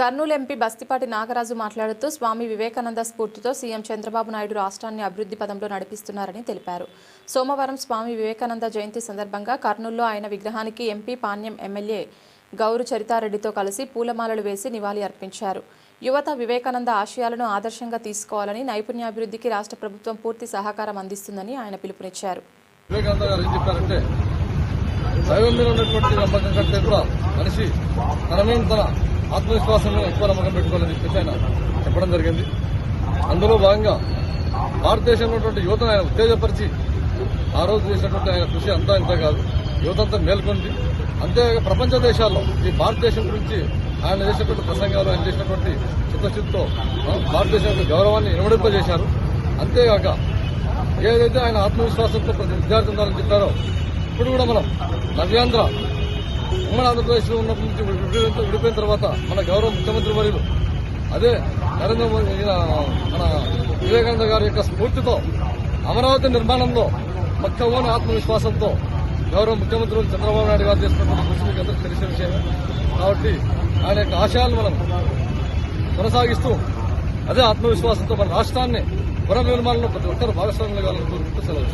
Kurnool MP Bastipati Nagaraju మాట్లాడుతూ స్వామి వివేకానంద స్ఫూర్తితో CM Chandrababu Naidu రాష్ట్రాన్ని అభివృద్ధి పదంలో నడిపిస్తున్నారని తెలిపారు. సోమవారం స్వామి వివేకానంద జయంతి సందర్భంగా కర్నూలులో ఆయన విగ్రహానికి ఎంపీ పాణ్యం ఎమ్మెల్యే గౌరు చరితారెడ్డితో కలిసి పూలమాలలు వేసి నివాళి అర్పించారు. యువత వివేకానంద ఆశయాలను ఆదర్శంగా తీసుకోవాలని నైపుణ్యాభివృద్ధికి రాష్ట్ర ప్రభుత్వం పూర్తి సహకారం అందిస్తుందని ఆయన పిలుపునిచ్చారు. వివేకానంద గారు ఏం చెప్పారంటే దైవం మీద ఉన్నటువంటి నమ్మకం కంటే కూడా మనిషి తన మీద తన ఆత్మవిశ్వాసంలో ఎక్కువ నమ్మకం పెట్టుకోవాలని చెప్పేసి ఆయన చెప్పడం జరిగింది. అందులో భాగంగా భారతదేశంలో ఉన్నటువంటి యువతను ఆయన ఉత్తేజపరిచి ఆ రోజు చేసినటువంటి ఆయన కృషి అంతా ఇంత కాదు యువతంతా మేల్కొంది. అంతేకాక ప్రపంచ దేశాల్లో ఈ భారతదేశం గురించి ఆయన చేసినటువంటి ప్రసంగాలు ఆయన చేసినటువంటి చిత్తశుద్ధితో భారతదేశం యొక్క గౌరవాన్ని నిలబడింపజేశారు అంతేగాక ఏదైతే ఆయన ఆత్మవిశ్వాసంతో ప్రతి విద్యార్థి ఉండాలని చెప్పారో ఇప్పుడు కూడా మనం నవ్యాంధ్ర ఉమ్మడి ఆంధ్రప్రదేశ్లో ఉన్నప్పటి నుంచి విడిపోయిన విడిపోయిన తర్వాత మన గౌరవ ముఖ్యమంత్రి వర్యులు అదే నరేంద్ర మోదీ మన వివేకానంద గారి యొక్క స్ఫూర్తితో అమరావతి నిర్మాణంలో పక్కవన ఆత్మవిశ్వాసంతో గౌరవ ముఖ్యమంత్రి చంద్రబాబు నాయుడు గారు చేస్తున్నటువంటి కృషి మీకు అందరికీ తెలిసిన విషయమే. కాబట్టి ఆయన యొక్క ఆశయాలు మనం కొనసాగిస్తూ అదే ఆత్మవిశ్వాసంతో మన రాష్ట్రాన్ని పునర్నిర్మాణంలో ప్రతి ఒక్కరు భాగస్వామ్యం కావాలని కోరుకుంటూ సెలవు.